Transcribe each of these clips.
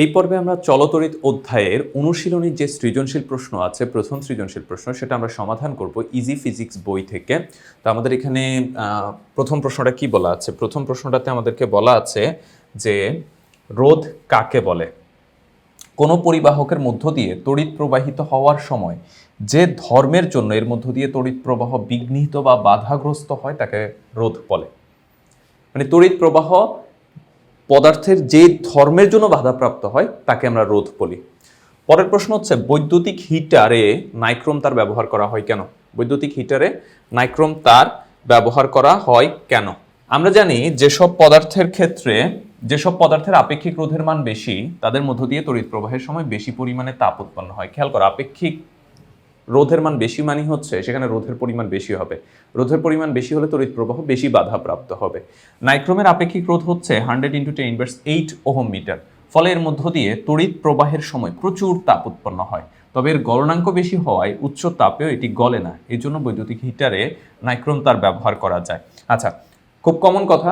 এই পর্বে আমরা চলতরিত অধ্যায়ের অনুশীলনীর যে সৃজনশীল প্রশ্ন আছে, প্রথম সৃজনশীল প্রশ্ন, সেটা আমরা সমাধান করব ইজি ফিজিক্স বই থেকে। তো আমাদের এখানে প্রথম প্রশ্নটা কি বলা আছে? প্রথম প্রশ্নটাতে আমাদেরকে বলা আছে যে, রোধ কাকে বলে? কোনো পরিবাহকের মধ্য দিয়ে তড়িৎ প্রবাহিত হওয়ার সময় যে ধর্মের জন্য এর মধ্য দিয়ে তড়িৎ প্রবাহ বিঘ্নিত বা বাধাগ্রস্ত হয়, তাকে রোধ বলে। মানে তড়িৎ প্রবাহ পদার্থের যে ধর্মের জন্য বাধাপ্রাপ্ত হয়, তাকে আমরা রোধ বলি। পরের প্রশ্ন হচ্ছে, বৈদ্যুতিক হিটারে নাইক্রোম তার ব্যবহার করা হয় কেন? বৈদ্যুতিক হিটারে নাইক্রোম তার ব্যবহার করা হয় কেন? আমরা জানি যেসব পদার্থের ক্ষেত্রে, যেসব পদার্থের আপেক্ষিক রোধের মান বেশি, তাদের মধ্য দিয়ে তড়িৎ প্রবাহের সময় বেশি পরিমাণে তাপ উৎপন্ন হয়। খেয়াল করো, আপেক্ষিক রোধের মান বেশি মানই হচ্ছে, সেখানে রোধের পরিমাণ বেশি হবে। রোধের পরিমাণ বেশি হলে তড়িৎ প্রবাহ বেশি বাধাপ্রাপ্ত হবে। নাইক্রোমের আপেক্ষিক রোধ হচ্ছে hundred into ten inverse eight ohm metre. ফলে এর মধ্য দিয়ে তড়িৎ প্রবাহের সময় প্রচুর তাপ উৎপন্ন হয়। তবে এর গলনাঙ্ক বেশি হওয়ায় উচ্চ তাপেও এটি গলে না। এই জন্য বৈদ্যুতিক হিটারে নাইক্রোম তার ব্যবহার করা যায়। আচ্ছা খুব কমন কথা,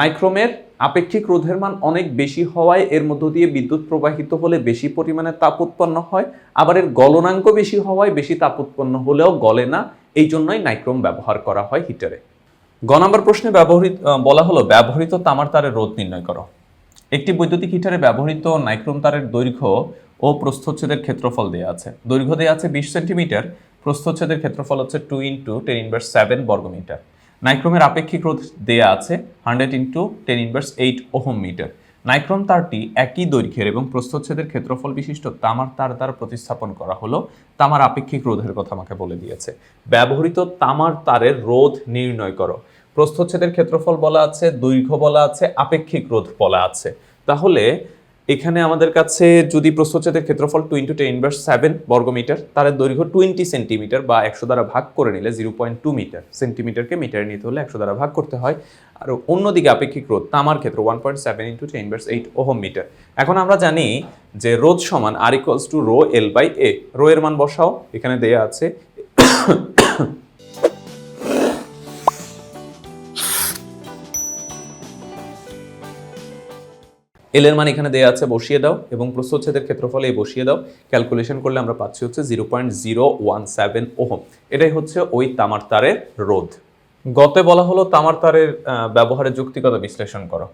নাইক্রোমের আপেক্ষিক রোধের মান অনেক বেশি হওয়ায় এর মধ্য দিয়ে বিদ্যুৎ প্রবাহিত হলে বেশি পরিমাণে তাপ উৎপন্ন হয়, আবার এর গলনাঙ্ক বেশি হওয়ায় বেশি তাপ উৎপন্ন হলেও গলে না, এই জন্যই নাইক্রোম ব্যবহার করা হয় হিটারে। গ নম্বর প্রশ্নে ব্যবহৃত বলা হলো, ব্যবহৃত তামার তারের রোধ নির্ণয় করো। একটি বৈদ্যুতিক হিটারে ব্যবহৃত নাইক্রোম তারের দৈর্ঘ্য ও প্রস্থচ্ছেদের ক্ষেত্রফল দেওয়া আছে। দৈর্ঘ্য দেওয়া আছে বিশ সেন্টিমিটার, প্রস্থচ্ছেদের ক্ষেত্রফল হচ্ছে two into ten inverse seven বর্গমিটার। নাইক্রোমের আপেক্ষিক রোধ দেয়া আছে hundred into ten inverse eight ohm metre nichrome তারটি একই দৈর্ঘ্যের এবং প্রস্থচ্ছেদের ক্ষেত্রফল বিশিষ্ট তামার তার দ্বারা প্রতিস্থাপন করা হলো, তামার আপেক্ষিক রোধের কথা আমাকে বলে দিয়েছে। ব্যবহৃত তামার তারের রোধ নির্ণয় করো। প্রস্থচ্ছেদের ক্ষেত্রফল বলা আছে, দৈর্ঘ্য বলা আছে, আপেক্ষিক রোধ বলা আছে। তাহলে এখানে আমাদের কাছে যদি প্রস্থচ্ছেদের ক্ষেত্রফল two into ten inverse seven বর্গমিটার তার দৈর্ঘ্য টোয়েন্টি সেন্টিমিটার বা একশো দ্বারা ভাগ করে নিলে জিরো পয়েন্ট টু মিটার সেন্টিমিটারকে মিটারে নিতে হলে একশো দ্বারা ভাগ করতে হয়। আর অন্যদিকে আপেক্ষিক রোধ, তামার ক্ষেত্রে one point seven into ten inverse eight ohm metre এখন আমরা জানি যে রোধ সমান আর equals to rho L by A rho এর মান বসাও, এখানে দেয়া আছে এল এর মান এখানে দেওয়া আছে বসিয়ে দাও এবং প্রস্থচ্ছেদের ক্ষেত্রফলে এই বসিয়ে দাও। ক্যালকুলেশন করলে আমরা পাচ্ছি হচ্ছে zero point zero one seven ohm. এটাই হচ্ছে ওই তামার তারের রোধ। গতে বলা হলো তামার তারের ব্যবহারের যুক্তিগত বিশ্লেষণ করো।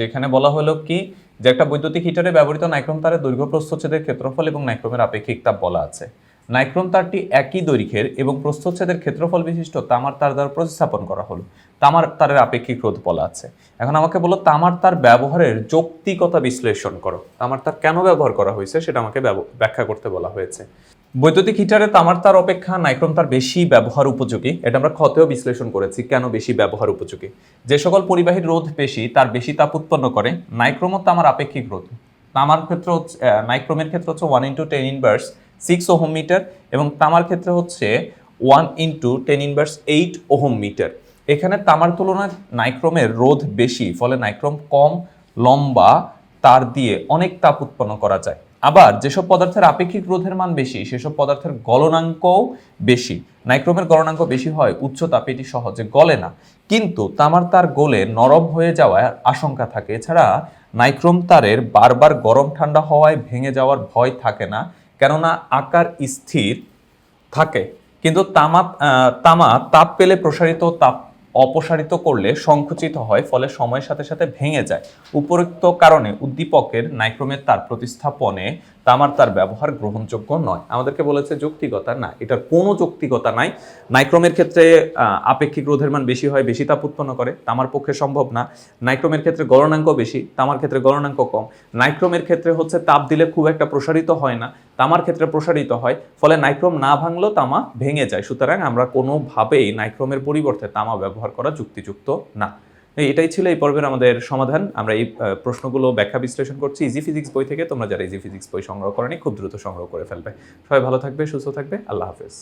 যেখানে বলা হলো কি? যে একটা বৈদ্যুতিক হিটারে ব্যবহৃত নাইক্রোম তারের দৈর্ঘ্য প্রস্থচ্ছেদের ক্ষেত্রফল এবং নাইক্রোমের আপেক্ষিক তাপ বলা আছে। নাইক্রোম তারটি একই দৈর্ঘ্যের এবং প্রস্থচ্ছেদের ক্ষেত্রফল বিশিষ্ট তামার তার দ্বারা প্রতিস্থাপন করা হলো। তামার তারের আপেক্ষিক রোধ বলা আছে। এখন আমাকে বলো, তামার তার ব্যবহারের যৌক্তিকতা বিশ্লেষণ করো। তামার তার কেন ব্যবহার করা হয়েছে সেটা আমাকে ব্যাখ্যা করতে বলা হয়েছে। বৈদ্যুতিক হিটারে তামার তার অপেক্ষা নাইক্রোম তার বেশি ব্যবহার উপযোগী, এটা আমরা ক্ষতেও বিশ্লেষণ করেছি, কেন বেশি ব্যবহার উপযোগী? যে সকল পরিবাহীর রোধ বেশি, তার বেশি তাপ উৎপন্ন করে নাইক্রোম ও তামার আপেক্ষিক রোধ। তামার ক্ষেত্রে নাইক্রোমের ক্ষেত্রে হচ্ছে one into ten inverse six ohm metre এবং তামার ক্ষেত্রে হচ্ছে one into ten inverse eight ohm metre এখানে তামার তুলনায় নাইক্রোমের রোধ বেশি, ফলে নাইক্রোম কম, লম্বা, তার দিয়ে অনেক তাপ উৎপন্ন করা যায়। আবার যেসব পদার্থের আপেক্ষিক রোধের মান বেশি, সেসব পদার্থের গলনাঙ্কও বেশি। নাইক্রোমের গলনাঙ্ক বেশি হয়, উচ্চ তাপে এটি সহজে গলে না। কিন্তু তামার তার গলে নরম হয়ে যাওয়ার আশঙ্কা থাকে। এছাড়া নাইক্রোম তারের বারবার গরম ঠান্ডা হওয়ায় ভেঙে যাওয়ার ভয় থাকে না। কেননা আকার স্থির থাকে। কিন্তু তামা তামা তাপ পেলে প্রসারিত তাপ অপসারিত করলে সংকুচিত হয়, ফলে সময়ের সাথে সাথে ভেঙে যায়। উপরোক্ত কারণে উদ্দীপকের নাইক্রোমের তার প্রতিস্থাপনে তামার তার ব্যবহার গ্রহণযোগ্য নয়। আমাদেরকে বলেছে যৌক্তিকতা না, এটার কোনো যৌক্তিকতা নাই। নাইক্রোমের ক্ষেত্রে আপেক্ষিক রোধের মান বেশি হয়, বেশি তাপ উৎপন্ন করে, তামার পক্ষে সম্ভব না। নাইক্রোমের ক্ষেত্রে গলনাঙ্ক বেশি, তামার ক্ষেত্রে গলনাঙ্ক কম। নাইক্রোমের ক্ষেত্রে হচ্ছে তাপ দিলে খুব একটা প্রসারিত হয় না তামার ক্ষেত্রে প্রসারিত হয়, ফলে নাইক্রোম না ভাঙলেও তামা ভেঙে যায়। সুতরাং আমরা কোনোভাবেই নাইক্রোমের পরিবর্তে তামা ব্যবহার করা যুক্তিযুক্ত না। এটাই ছিল এই পর্বের আমাদের সমাধান। আমরা এই প্রশ্নগুলো ব্যাখ্যা বিশ্লেষণ করছি। ইজি ফিজিক্স বই থেকে তোমরা যারা ইজি ফিজিক্স বই সংগ্রহ করেনি, খুব দ্রুত সংগ্রহ করে ফেলবে। সবাই ভালো থাকবে, সুস্থ থাকবে। আল্লাহ হাফেজ।